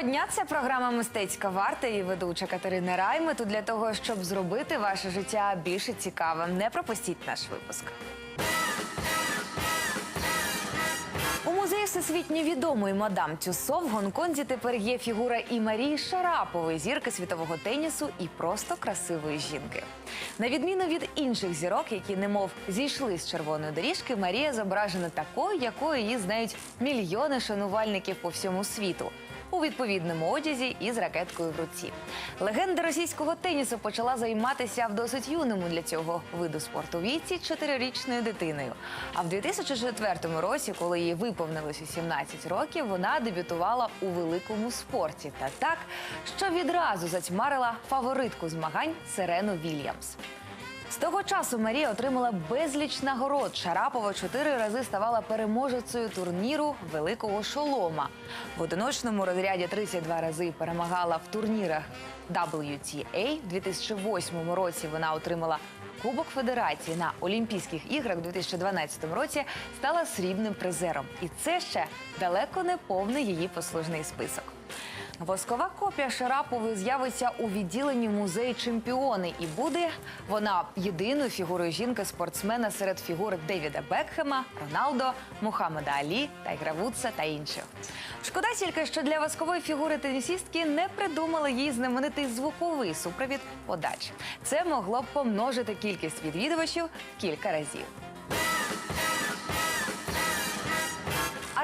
Доброго дня! Це програма Мистецька варта і ведуча Катерина Рай. Ми тут для того, щоб зробити ваше життя більше цікавим. Не пропустіть наш випуск. У музеї всесвітньо відомої мадам Тюсо в Гонконзі тепер є фігура і Марії Шарапової, зірки світового тенісу і просто красивої жінки. На відміну від інших зірок, які немов зійшли з червоної доріжки, Марія зображена такою, якою її знають мільйони шанувальників по всьому світу. У відповідному одязі і з ракеткою в руці. Легенда російського тенісу почала займатися в досить юному для цього виду спорту віці чотирирічною дитиною. А в 2004 році, коли їй виповнилося 17 років, вона дебютувала у великому спорті та так, що відразу затьмарила фаворитку змагань Серену Вільямс. З того часу Марія отримала безліч нагород. Шарапова чотири рази ставала переможецею турніру Великого Шолома. В одиночному розряді 32 рази перемагала в турнірах WTA. В 2008 році вона отримала Кубок Федерації на Олімпійських іграх у 2012 році стала срібним призером. І це ще далеко не повний її послужний список. Воскова копія Шарапової з'явиться у відділенні музею чемпіони, і буде вона єдиною фігурою жінки-спортсмена серед фігур Девіда Бекхема, Роналдо, Мухаммеда Алі, Тайгра Вудса та інших. Шкода тільки, що для воскової фігури тенісістки не придумали їй знаменитий звуковий супровід подач. Це могло б помножити кількість відвідувачів кілька разів.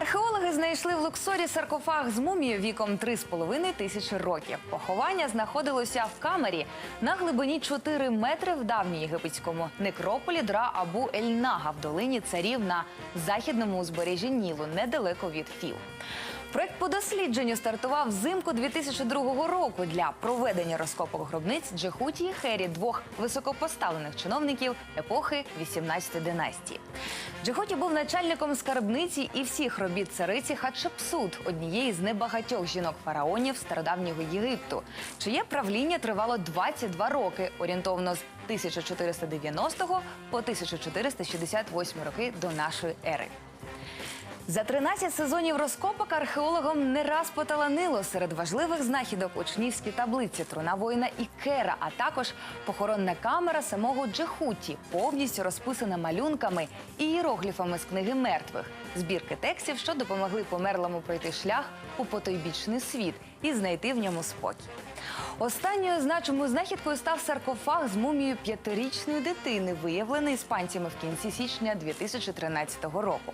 Археологи знайшли в Луксорі саркофаг з мумією віком 3,5 тисячі років. Поховання знаходилося в камері на глибині 4 метри в давній єгипетському некрополі Дра Абу Ель-Нага в долині царів на західному узбережжі Нілу, недалеко від Фів. Проект по дослідженню стартував взимку 2002 року для проведення розкопок гробниць Джехуті і Хері, двох високопоставлених чиновників епохи 18 династії. Джехуті був начальником скарбниці і всіх робіт цариці Хатшепсут, однієї з небагатьох жінок-фараонів стародавнього Єгипту, чиє правління тривало 22 роки, орієнтовно з 1490 по 1468 роки до нашої ери. За 13 сезонів розкопок археологам не раз поталанило серед важливих знахідок учнівські таблиці труна воїна Ікера, а також похоронна камера самого Джехуті, повністю розписана малюнками і іерогліфами з книги мертвих, збірки текстів, що допомогли померлому пройти шлях у потойбічний світ і знайти в ньому спокій. Останньою значимою знахідкою став саркофаг з мумією п'ятирічної дитини, виявлений іспанцями в кінці січня 2013 року.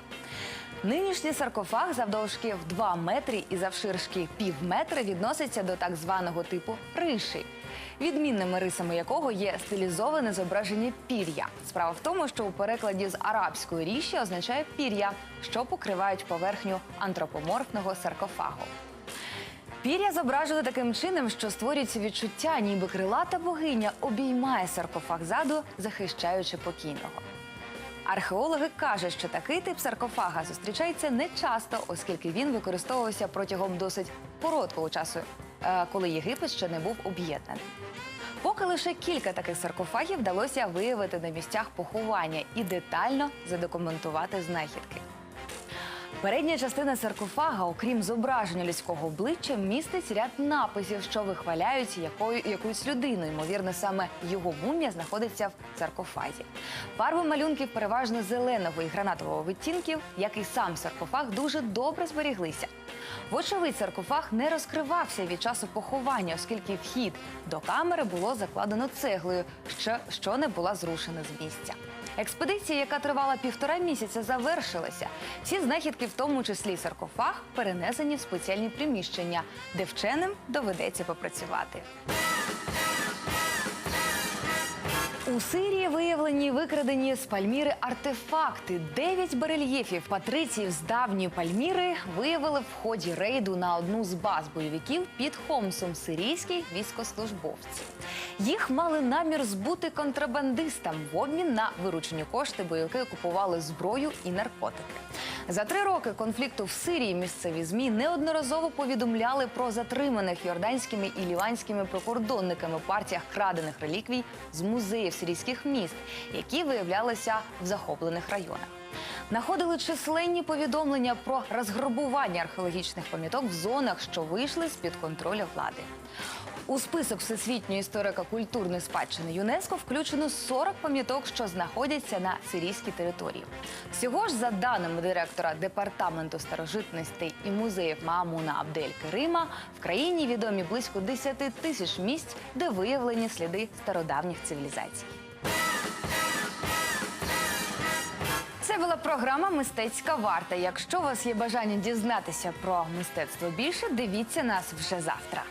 Нинішній саркофаг завдовжки в 2 метри і завширшки пів метра відноситься до так званого типу риші, відмінними рисами якого є стилізоване зображення пір'я. Справа в тому, що у перекладі з арабської ріші означає пір'я, що покривають поверхню антропоморфного саркофагу. Пір'я зображили таким чином, що створюється відчуття, ніби крилата богиня обіймає саркофаг ззаду, захищаючи покійного. Археологи кажуть, що такий тип саркофага зустрічається не часто, оскільки він використовувався протягом досить короткого часу, е, коли Єгипет ще не був об'єднаний. Поки лише кілька таких саркофагів вдалося виявити на місцях поховання і детально задокументувати знахідки. Передня частина саркофага, окрім зображення людського обличчя, містить ряд написів, що вихваляють якою якусь людину. Ймовірно, саме його мумія знаходиться в саркофазі. Фарби малюнків переважно зеленого і гранатового відтінків, як і сам саркофаг, дуже добре зберіглися. Вочевидь, саркофаг не розкривався від часу поховання, оскільки вхід до камери було закладено цеглою, що, що не була зрушена з місця. Експедиція, яка тривала півтора місяця, завершилася. Всі знахідки, в тому числі саркофаг, перенесені в спеціальні приміщення, де вченим доведеться попрацювати. У Сирії виявлені викрадені з Пальміри артефакти. Дев'ять барельєфів патриціїв з давньої Пальміри виявили в ході рейду на одну з баз бойовиків під Хомсом сирійські військослужбовці. Їх мали намір збути контрабандистам в обмін на виручені кошти. Бойовики купували зброю і наркотики. За три роки конфлікту в Сирії місцеві змі неодноразово повідомляли про затриманих йорданськими і ліванськими прикордонниками партіях крадених реліквій з музеїв сирійських міст, які виявлялися в захоплених районах. Находили численні повідомлення про розграбування археологічних пам'яток в зонах, що вийшли з під контролю влади. У список всесвітньої історико-культурної спадщини ЮНЕСКО включено 40 пам'яток, що знаходяться на сирійській території. Всього ж, за даними директора департаменту старожитностей і музеїв Маамуна Абдель Керима, в країні відомі близько 10 тисяч місць, де виявлені сліди стародавніх цивілізацій. Це була програма Мистецька варта. Якщо у вас є бажання дізнатися про мистецтво більше, дивіться нас вже завтра.